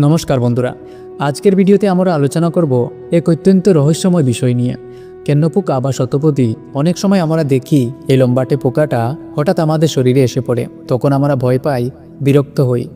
নমস্কার বন্ধুরা। আজকের ভিডিওতে আমরা আলোচনা করব এক অত্যন্ত রহস্যময় বিষয় নিয়ে। পোকা বা শতপদী অনেক সময় আমরা দেখি এই লম্বাটে পোকাটা হঠাৎ আমাদের শরীরে এসে পড়ে। তখন আমরা ভয় পাই, বিরক্ত হই।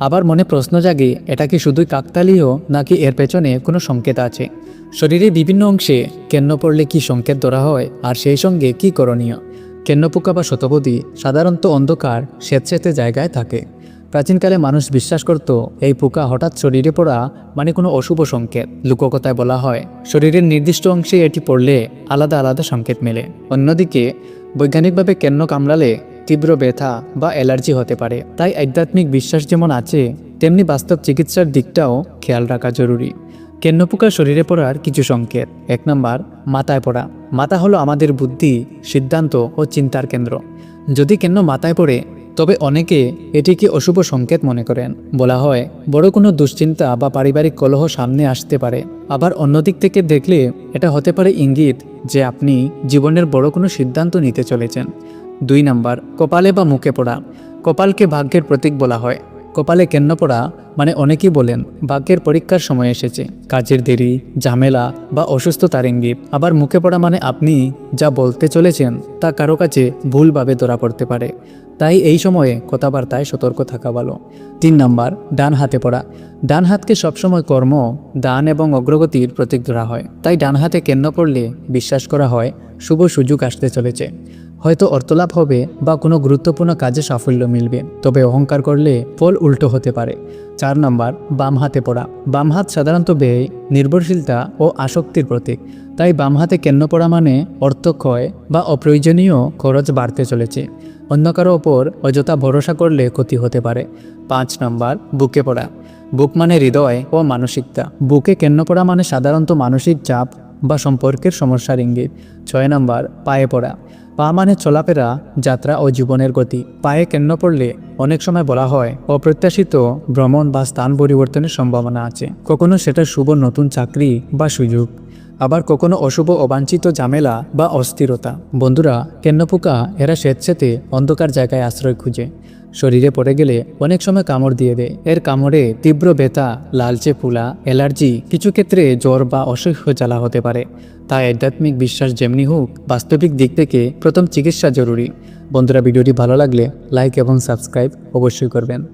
আবার মনে প্রশ্ন জাগে, এটা কি শুধুই কাকতালীয় নাকি এর পেছনে কোনো সংকেত আছে? শরীরের বিভিন্ন অংশে কেন্ন পড়লে কি সংকেত ধরা হয় আর সেই সঙ্গে কি করণীয়? কেন্ন পোকা বা শতপদী সাধারণত অন্ধকার স্বেচ্ছেতে জায়গায় থাকে। প্রাচীনকালে মানুষ বিশ্বাস করত, এই পোকা হঠাৎ শরীরে পড়া মানে কোনো অশুভ সংকেত। লোককথায় বলা হয়, শরীরের নির্দিষ্ট অংশে এটি পড়লে আলাদা আলাদা সংকেত মেলে। অন্যদিকে, বৈজ্ঞানিকভাবে কেন্ন কামড়ালে তীব্র ব্যথা বা অ্যালার্জি হতে পারে। তাই আধ্যাত্মিক বিশ্বাস যেমন আছে, তেমনি বাস্তব চিকিৎসার দিকটাও খেয়াল রাখা জরুরি। কেন্ন পোকা শরীরে পড়ার কিছু সংকেত। এক নম্বর, মাথায় পড়া। মাথা হলো আমাদের বুদ্ধি, সিদ্ধান্ত ও চিন্তার কেন্দ্র। যদি কেন্ন মাথায় পড়ে তবে অনেকে এটিকে অশুভ সংকেত মনে করেন। বলা হয়, বড় কোনো দুশ্চিন্তা বা পারিবারিক কলহ সামনে আসতে পারে। আবার অন্যদিক থেকে দেখলে এটা হতে পারে ইঙ্গিত যে আপনি জীবনের বড় কোনো সিদ্ধান্ত নিতে চলেছেন। দুই নাম্বার, কপালে বা মুখে পড়া। কপালকে ভাগ্যের প্রতীক বলা হয়। কপালে কেন্ন পড়া? মানে অনেকেই বলেন, ভাগ্যের পরীক্ষার সময় এসেছে। কাজের দেরি, ঝামেলা বা অসুস্থতার ইঙ্গিত। আবার মুখে পড়া মানে আপনি যা বলতে চলেছেন তা কারও কাছে ভুলভাবে ধরা পড়তে পারে। তাই এই সময়ে কথাবার্তায় সতর্ক থাকা ভালো। তিন নাম্বার, ডান হাতে পড়া। ডান হাতকে সবসময় কর্ম, দান এবং অগ্রগতির প্রতীক ধরা হয়। তাই ডান হাতে কেন্ন পড়লে বিশ্বাস করা হয়, শুভ সুযোগ আসতে চলেছে। হয়তো অর্থলাভ হবে বা কোনো গুরুত্বপূর্ণ কাজে সাফল্য মিলবে, তবে অহংকার করলে ফল উল্টো হতে পারে। চার নম্বর, বাম হাতে পড়া। বাম হাত সাধারণত ব্যয়, নির্ভরশীলতা ও আসক্তির প্রতীক। তাই বাম হাতে কেন্দ্র পড়া মানে অর্থক্ষয় বা অপ্রয়োজনীয় খরচ বাড়তে চলেছে। অন্য কারও ওপর অযথা ভরসা করলে ক্ষতি হতে পারে। পাঁচ নম্বর, বুকে পড়া। বুক মানে হৃদয় ও মানসিকতা। বুকে কেন্ন পড়া মানে সাধারণত মানসিক চাপ বা সম্পর্কের সমস্যার ইঙ্গিত। ছয় নম্বর, পায়ে পড়া। পা মানে চলাফেরা, যাত্রা ও জীবনের গতি। পায়ে কেন্ন পড়লে অনেক সময় বলা হয় অপ্রত্যাশিত ভ্রমণ বা স্থান পরিবর্তনের সম্ভাবনা আছে। কখনো সেটা শুভ নতুন চাকরি বা সুযোগ। আবার কখনো অশুভ অবাঞ্ছিত ঝামেলা বা অস্থিরতা। বন্ধুরা, কেন্নপোকা এরা স্বেচ্ছেতে অন্ধকার জায়গায় আশ্রয় খুঁজে। শরীরে পড়ে গেলে অনেক সময় কামড় দিয়ে দেয়। এর কামড়ে তীব্র ব্যথা, লালচে ফুলা, অ্যালার্জি, কিছু ক্ষেত্রে জ্বর বা অসহ্য জ্বালা হতে পারে। তাই আধ্যাত্মিক বিশ্বাস যেমনি হোক, বাস্তবিক দিক থেকে প্রথম চিকিৎসা জরুরি। বন্ধুরা, ভিডিওটি ভালো লাগলে লাইক এবং সাবস্ক্রাইব অবশ্যই করবেন।